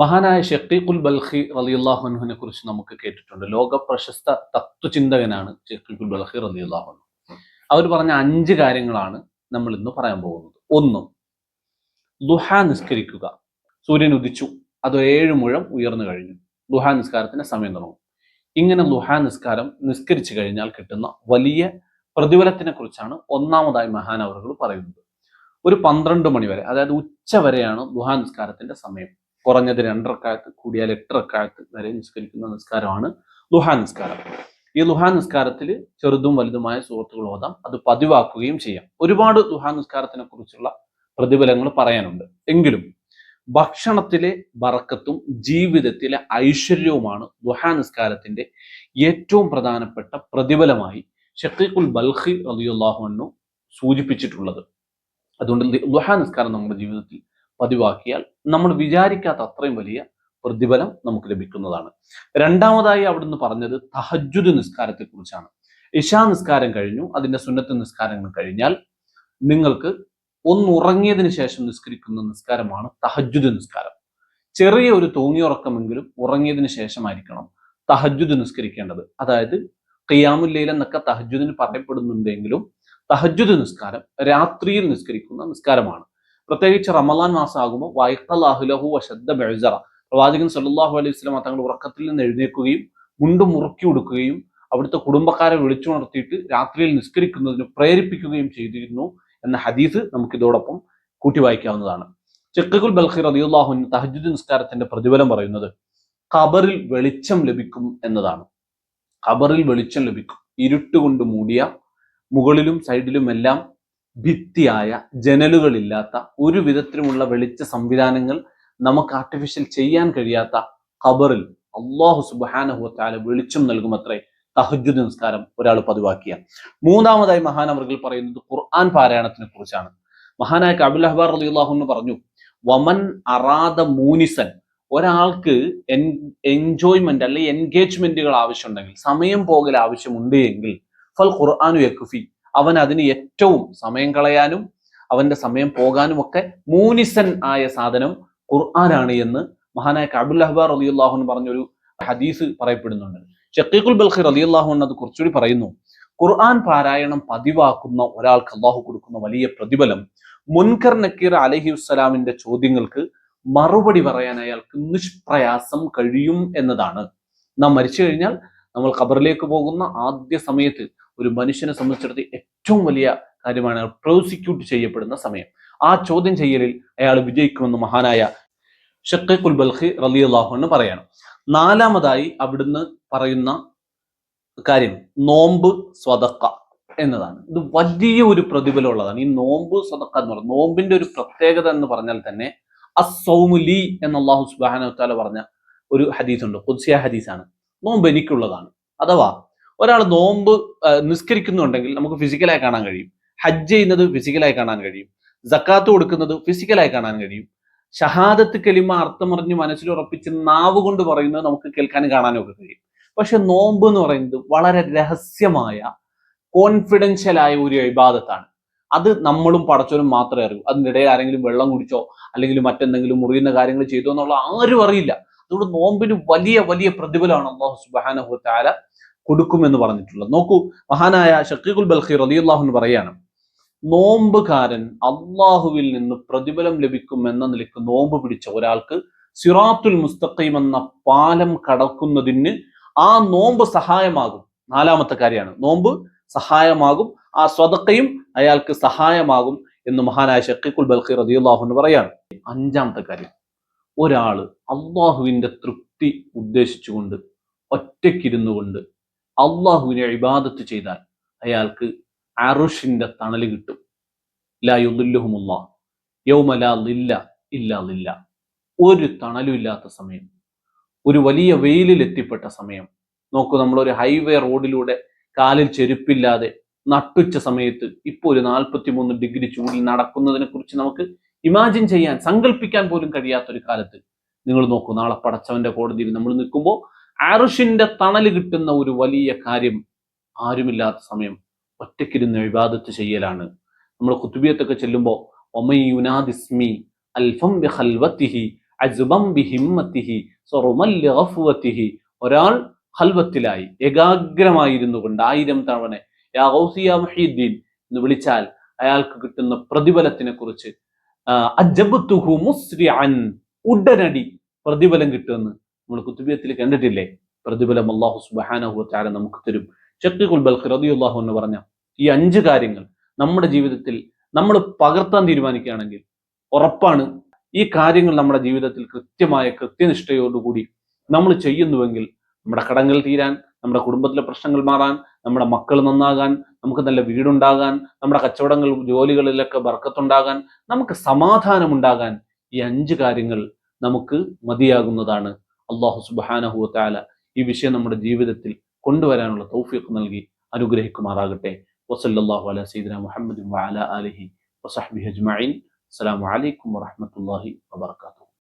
മഹാനായ ഷെഖീഖുൽ ബൽഖി റലിയുല്ലാഹുനുവിനെ കുറിച്ച് നമുക്ക് കേട്ടിട്ടുണ്ട്. ലോക പ്രശസ്ത തത്വചിന്തകനാണ് ഷെഖീഖുൽ ബൽഖി റലിയുല്ലാഹുനു അവർ പറഞ്ഞ അഞ്ച് കാര്യങ്ങളാണ് നമ്മൾ ഇന്ന് പറയാൻ പോകുന്നത്. ഒന്ന് ദുഹ നിസ്കരിക്കുക. സൂര്യൻ ഉദിച്ചു. അത് ഏഴ് മുഴം ഉയർന്നു കഴിഞ്ഞു. ദുഹ നിസ്കാരത്തിന്റെ സമയം തുടങ്ങും. ഇങ്ങനെ ദുഹ നിസ്കാരം നിസ്കരിച്ചു കഴിഞ്ഞാൽ കിട്ടുന്ന വലിയ പ്രതിഫലത്തിനെ കുറിച്ചാണ് ഒന്നാമതായി മഹാനവറുകൾ പറയുന്നത്. ഒരു പന്ത്രണ്ട് മണി വരെ അതായത് ഉച്ച വരെയാണ് ദുഹ നിസ്കാരത്തിന്റെ സമയം. കുറഞ്ഞത് രണ്ടരക്കാലത്ത് കൂടിയാൽ എട്ടരക്കാലത്ത് വരെ നിസ്കരിക്കുന്ന നിസ്കാരമാണ് ലുഹാ നിസ്കാരം. ഈ ലുഹാ നിസ്കാരത്തിൽ ചെറുതും വലുതുമായ സുഹൃത്തുക്കൾ ഓതാം. അത് പതിവാക്കുകയും ചെയ്യാം. ഒരുപാട് ലുഹാ നിസ്കാരത്തിനെ കുറിച്ചുള്ള പ്രതിഫലങ്ങൾ പറയാനുണ്ട്. എങ്കിലും ഭക്ഷണത്തിലെ ബറക്കത്തും ജീവിതത്തിലെ ഐശ്വര്യവുമാണ് ലുഹാ നിസ്കാരത്തിന്റെ ഏറ്റവും പ്രധാനപ്പെട്ട പ്രതിഫലമായി ഷക്കീഖുൽ ബൽഖി റലിയുല്ലാഹു സൂചിപ്പിച്ചിട്ടുള്ളത്. അതുകൊണ്ട് ലുഹാ നിസ്കാരം നമ്മുടെ ജീവിതത്തിൽ പതിവാക്കിയാൽ നമ്മൾ വിചാരിക്കാത്ത അത്രയും വലിയ പ്രതിഫലം നമുക്ക് ലഭിക്കുന്നതാണ്. രണ്ടാമതായി അവിടുന്ന് പറഞ്ഞത് തഹജുദ് നിസ്കാരത്തെ കുറിച്ചാണ് ഇഷാ നിസ്കാരം കഴിഞ്ഞു. അതിന്റെ സുന്നത്ത് നിസ്കാരങ്ങൾ കഴിഞ്ഞാൽ നിങ്ങൾക്ക് ഒന്നുറങ്ങിയതിന് ശേഷം നിസ്കരിക്കുന്ന നിസ്കാരമാണ് തഹജുദ് നിസ്കാരം. ചെറിയ ഒരു തൂങ്ങിയുറക്കമെങ്കിലും ഉറങ്ങിയതിന് ശേഷമായിരിക്കണം തഹജുദ് നിസ്കരിക്കേണ്ടത്. അതായത് ഖിയാമുല്ലയിൽ എന്നൊക്കെ തഹജുദിന് പറയപ്പെടുന്നുണ്ടെങ്കിലും തഹജുദ് നിസ്കാരം രാത്രിയിൽ നിസ്കരിക്കുന്ന നിസ്കാരമാണ്. പ്രത്യേകിച്ച് റമലാൻ മാസമാകുമ്പോൾ വൈക്കലാഹുലഹു വശദ്ദ ബെഴറ പ്രവാചകൻ സല്ലാഹു അലൈഹി സ്വലം തങ്ങളുടെ ഉറക്കത്തിൽ നിന്ന് എഴുന്നേൽക്കുകയും മുണ്ട് മുറുക്കി കൊടുക്കുകയും അവിടുത്തെ കുടുംബക്കാരെ വിളിച്ചുണർത്തിയിട്ട് രാത്രിയിൽ നിസ്കരിക്കുന്നതിന് പ്രേരിപ്പിക്കുകയും ചെയ്തിരുന്നു എന്ന ഹദീസ് നമുക്ക് ഇതോടൊപ്പം കൂട്ടി വായിക്കാവുന്നതാണ്. ചെക്കുൽ ബൽഹി റതിയുല്ലാഹു തഹജുദ് നിസ്കാരത്തിന്റെ പ്രതിഫലം പറയുന്നത് ഖബറിൽ വെളിച്ചം ലഭിക്കും എന്നതാണ്. ഖബറിൽ വെളിച്ചം ലഭിക്കും. ഇരുട്ടുകൊണ്ട് മൂടിയ മുകളിലും സൈഡിലും എല്ലാം ഭിത്തിയായ ജനലുകളില്ലാത്ത ഒരു വിധത്തിലുമുള്ള വെളിച്ച സംവിധാനങ്ങൾ നമുക്ക് ആർട്ടിഫിഷ്യൽ ചെയ്യാൻ കഴിയാത്ത ഖബറിൽ അള്ളാഹു സുബാനഹുത്താല വെളിച്ചം നൽകുമത്രേ. തഹജുദ് നിസ്കാരം ഒരാൾ പതിവാക്കിയ. മൂന്നാമതായി മഹാനവർകൾ പറയുന്നത് ഖുർആൻ പാരായണത്തിനെ കുറിച്ചാണ്. മഹാനായ കബുൽ അഹ്ബാർ അലി അള്ളാഹു പറഞ്ഞു വമൻ അറാദ മൂനിസൻ ഒരാൾക്ക് എൻ എൻജോയ്മെന്റ് അല്ലെങ്കിൽ എൻഗേജ്മെന്റുകൾ ആവശ്യമുണ്ടെങ്കിൽ സമയം പോകൽ ആവശ്യമുണ്ട് എങ്കിൽ ഫൽ ഖുർആാനു യക്കുഫി അവൻ അതിന് ഏറ്റവും സമയം കളയാനും അവന്റെ സമയം പോകാനും ഒക്കെ മൂനിസൻ ആയ സാധനം ഖുർആനാണ് എന്ന് മഹാനായ കബുൽ അഹ്ബാർ അള്ളാഹുൻ പറഞ്ഞൊരു ഹദീസ് പറയപ്പെടുന്നുണ്ട്. ഷക്കീഖുൽ ബൽഹി അലി അള്ളാഹുൻ അത് കുറച്ചുകൂടി പറയുന്നു. ഖുർആൻ പാരായണം പതിവാക്കുന്ന ഒരാൾക്ക് അള്ളാഹു കൊടുക്കുന്ന വലിയ പ്രതിഫലം മുൻകർ നക്കീർ അലഹി വസ്സലാമിന്റെ ചോദ്യങ്ങൾക്ക് മറുപടി പറയാൻ അയാൾക്ക് നിഷ്പ്രയാസം കഴിയും എന്നതാണ്. നാം മരിച്ചു കഴിഞ്ഞാൽ നമ്മൾ ഖബറിലേക്ക് പോകുന്ന ആദ്യ സമയത്ത് ഒരു മനുഷ്യനെ സംബന്ധിച്ചിടത്ത് ഏറ്റവും വലിയ കാര്യമാണ് പ്രോസിക്യൂട്ട് ചെയ്യപ്പെടുന്ന സമയം. ആ ചോദ്യം ചെയ്യലിൽ അയാൾ വിജയിക്കുമെന്ന് മഹാനായ ഷക്കുൽ ബൽഖി റലി അള്ളാഹു എന്ന് പറയണം. നാലാമതായി അവിടുന്ന് പറയുന്ന കാര്യം നോമ്പ് സ്വതക്ക എന്നതാണ്. ഇത് വലിയ ഒരു പ്രതിഫലമുള്ളതാണ്. ഈ നോമ്പ് സ്വതക്ക എന്ന് പറയുന്നത് നോമ്പിന്റെ ഒരു പ്രത്യേകത എന്ന് പറഞ്ഞാൽ തന്നെ അസൗമുലി എന്ന് അള്ളാഹു സുബാന പറഞ്ഞ ഒരു ഹദീസ് ഉണ്ട് കുദ്സിയ ഹദീസാണ്. നോമ്പ് എനിക്കുള്ളതാണ്. അഥവാ ഒരാൾ നോമ്പ് നിസ്കരിക്കുന്നുണ്ടെങ്കിൽ നമുക്ക് ഫിസിക്കലായി കാണാൻ കഴിയും. ഹജ്ജ് ചെയ്യുന്നത് ഫിസിക്കലായി കാണാൻ കഴിയും. ജക്കാത്ത് കൊടുക്കുന്നത് ഫിസിക്കലായി കാണാൻ കഴിയും. ഷഹാദത്ത് കലിമ അർത്ഥമറിഞ്ഞ് മനസ്സിൽ ഉറപ്പിച്ച് നാവ് കൊണ്ട് പറയുന്നത് നമുക്ക് കേൾക്കാനും കാണാനും ഒക്കെ കഴിയും. പക്ഷെ നോമ്പ് എന്ന് പറയുന്നത് വളരെ രഹസ്യമായ കോൺഫിഡൻഷ്യലായ ഒരു വിവാദത്താണ് അത് നമ്മളും പടച്ചവനും മാത്രമേ അറിയൂ. അതിനിടയിൽ ആരെങ്കിലും വെള്ളം കുടിച്ചോ അല്ലെങ്കിൽ മറ്റെന്തെങ്കിലും മുറിയുന്ന കാര്യങ്ങൾ ചെയ്തോ എന്നുള്ള ആരും അറിയില്ല. അതുകൊണ്ട് നോമ്പിന് വലിയ വലിയ പ്രതിഫലമാണ് അള്ളാഹു സുബാനഹു താല കൊടുക്കുമെന്ന് പറഞ്ഞിട്ടുള്ളത്. നോക്കൂ മഹാനായ ഷക്കീഖുൽ ബൽഖീർ എന്ന് പറയാണ് നോമ്പുകാരൻ അള്ളാഹുവിൽ നിന്ന് പ്രതിഫലം ലഭിക്കും എന്ന നിലയ്ക്ക് നോമ്പ് പിടിച്ച ഒരാൾക്ക് സിറാത്തുൽ മുസ്തഖീം എന്ന പാലം കടക്കുന്നതിന് ആ നോമ്പ് സഹായമാകും. നാലാമത്തെ കാര്യമാണ് നോമ്പ് സഹായമാകും ആ സ്വതക്കയും അയാൾക്ക് സഹായമാകും എന്ന് മഹാനായ ഷക്കീഖുൽ ബൽഖീർ എന്ന് പറയാണ്. അഞ്ചാമത്തെ കാര്യം ഒരാൾ അള്ളാഹുവിന്റെ തൃപ്തി ഉദ്ദേശിച്ചുകൊണ്ട് ഒറ്റയ്ക്കിരുന്നു കൊണ്ട് അള്ളാഹുവിനെ ഇബാദത്ത് ചെയ്താൽ അയാൾക്ക് അറുഷിന്റെ തണൽ കിട്ടും. ലായുദ്ദുല്ലുഹുമുള്ള യൗമലാ ലില്ല ഇല്ല ലില്ല ഒരു തണലും ഇല്ലാത്ത സമയം. ഒരു വലിയ വെയിലിൽ എത്തിപ്പെട്ട സമയം. നോക്കൂ നമ്മൾ ഒരു ഹൈവേ റോഡിലൂടെ കാലിൽ ചെരുപ്പില്ലാതെ നട്ടുച്ച സമയത്ത് ഇപ്പോൾ ഒരു നാൽപ്പത്തി മൂന്ന് ഡിഗ്രി ചൂടിൽ നടക്കുന്നതിനെ കുറിച്ച് നമുക്ക് ഇമാജിൻ ചെയ്യാൻ സങ്കല്പിക്കാൻ പോലും കഴിയാത്ത ഒരു കാലത്ത്. നിങ്ങൾ നോക്കൂ നാളെ പടച്ചവന്റെ കോടതിയിൽ നമ്മൾ നിൽക്കുമ്പോൾ ആറുഷിന്റെ തണൽ കിട്ടുന്ന ഒരു വലിയ കാര്യം ആരുമില്ലാത്ത സമയം ഒറ്റയ്ക്കിരുന്ന് വിവാദത്ത് ചെയ്യലാണ്. നമ്മൾ കുത്തുബിയത്തൊക്കെ ചെല്ലുമ്പോൾ ഒമയുനാദിസ്മി അൽഫം ബിഹൽവത്തിഹി അജുബം ബിഹിമ്മത്തിഹി ലിഗഫ്വത്തിഹി. ഒരാൾ ഹൽവത്തിലായി ഏകാഗ്രമായിരുന്നു കൊണ്ട് ആയിരം തവണ യാ എന്ന് വിളിച്ചാൽ അയാൾക്ക് കിട്ടുന്ന പ്രതിഫലത്തിനെ കുറിച്ച് ഉടനടി പ്രതിഫലം കിട്ടുമെന്ന് നമ്മൾ കുത്തുബിയത്തിൽ കണ്ടിട്ടില്ലേ? പ്രതിഫലം അള്ളാഹു സുബാനഹു നമുക്ക് തരും. ഷക്കീഖുൽ ബൽഖ് റളിയല്ലാഹു എന്ന് പറഞ്ഞ ഈ അഞ്ച് കാര്യങ്ങൾ നമ്മുടെ ജീവിതത്തിൽ നമ്മൾ പകർത്താൻ തീരുമാനിക്കുകയാണെങ്കിൽ ഉറപ്പാണ് ഈ കാര്യങ്ങൾ നമ്മുടെ ജീവിതത്തിൽ കൃത്യമായ കൃത്യനിഷ്ഠയോടുകൂടി നമ്മൾ ചെയ്യുന്നുവെങ്കിൽ നമ്മുടെ കടങ്ങൾ തീരാൻ നമ്മുടെ കുടുംബത്തിലെ പ്രശ്നങ്ങൾ മാറാൻ നമ്മുടെ മക്കൾ നന്നാകാൻ നമുക്ക് നല്ല വീടുണ്ടാകാൻ നമ്മുടെ കച്ചവടങ്ങൾ ജോലികളിലൊക്കെ ബർക്കത്തുണ്ടാകാൻ നമുക്ക് സമാധാനമുണ്ടാകാൻ ഈ അഞ്ച് കാര്യങ്ങൾ നമുക്ക് മതിയാകുന്നതാണ് അള്ളാഹു സുബാനഹു താല ഈ വിഷയം നമ്മുടെ ജീവിതത്തിൽ കൊണ്ടുവരാനുള്ള തൗഫീഖ് നൽകി അനുഗ്രഹിക്കുമാറാകട്ടെ. വസല്ലാഹു അല സീദന മുഹമ്മദ് വഅല ആലിഹി വസഹ്ബിഹി അജ്മഈൻ. അസ്സലാമു അലൈക്കും വറഹ്മത്തുള്ളാഹി വബറകാതുഹു.